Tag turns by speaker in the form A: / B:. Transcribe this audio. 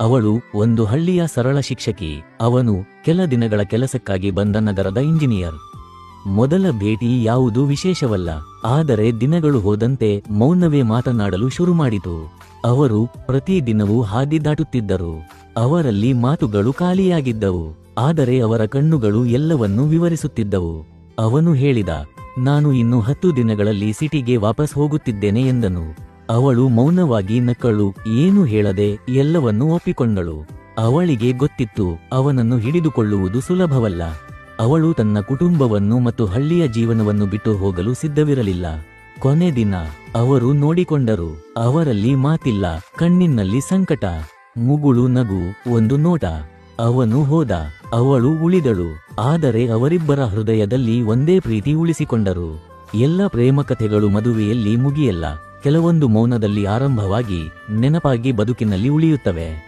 A: ಅವಳು ಒಂದು ಹಳ್ಳಿಯ ಸರಳ ಶಿಕ್ಷಕಿ. ಅವನು ಕೆಲ ದಿನಗಳ ಕೆಲಸಕ್ಕಾಗಿ ಬಂದ ನಗರದ ಇಂಜಿನಿಯರ್. ಮೊದಲ ಭೇಟಿ ಯಾವುದು ವಿಶೇಷವಲ್ಲ, ಆದರೆ ದಿನಗಳು ಹೋದಂತೆ ಮೌನವೇ ಮಾತನಾಡಲು ಶುರು ಮಾಡಿತು ಅವರು ಪ್ರತಿದಿನವೂ ಹಾದಿ ದಾಟುತ್ತಿದ್ದರು. ಅವರಲ್ಲಿ ಮಾತುಗಳು ಖಾಲಿಯಾಗಿದ್ದವು, ಆದರೆ ಅವರ ಕಣ್ಣುಗಳು ಎಲ್ಲವನ್ನೂ ವಿವರಿಸುತ್ತಿದ್ದವು. ಅವನು ಹೇಳಿದ, ನಾನು ಇನ್ನು ಹತ್ತು ದಿನಗಳಲ್ಲಿ ಸಿಟಿಗೆ ವಾಪಸ್ ಹೋಗುತ್ತಿದ್ದೇನೆ ಎಂದನು. ಅವಳು ಮೌನವಾಗಿ ನಕ್ಕಳು ಏನು ಹೇಳದೆ? ಎಲ್ಲವನ್ನೂ ಒಪ್ಪಿಕೊಂಡಳು. ಅವಳಿಗೆ ಗೊತ್ತಿತ್ತು, ಅವನನ್ನು ಹಿಡಿದುಕೊಳ್ಳುವುದು ಸುಲಭವಲ್ಲ. ಅವಳು ತನ್ನ ಕುಟುಂಬವನ್ನು ಮತ್ತು ಹಳ್ಳಿಯ ಜೀವನವನ್ನು ಬಿಟ್ಟು ಹೋಗಲು ಸಿದ್ಧವಿರಲಿಲ್ಲ. ಕೊನೆ ದಿನ, ಅವರು ನೋಡಿಕೊಂಡರು, ಅವರಲ್ಲಿ ಮಾತಿಲ್ಲ, ಕಣ್ಣಿನಲ್ಲಿ ಸಂಕಟ. ಮುಗುಳು ನಗು, ಒಂದು ನೋಟ. ಅವನು ಹೋದ, ಅವಳು ಉಳಿದಳು, ಆದರೆ ಅವರಿಬ್ಬರ ಹೃದಯದಲ್ಲಿ ಒಂದೇ ಪ್ರೀತಿ ಉಳಿಸಿಕೊಂಡರು. ಎಲ್ಲ ಪ್ರೇಮ ಕಥೆಗಳು ಮದುವೆಯಲ್ಲಿ ಮುಗಿಯಲ್ಲ. ಕೆಲವೊಂದು ಮೌನದಲ್ಲಿ ಆರಂಭವಾಗಿ ನೆನಪಾಗಿ ಬದುಕಿನಲ್ಲಿ ಉಳಿಯುತ್ತವೆ.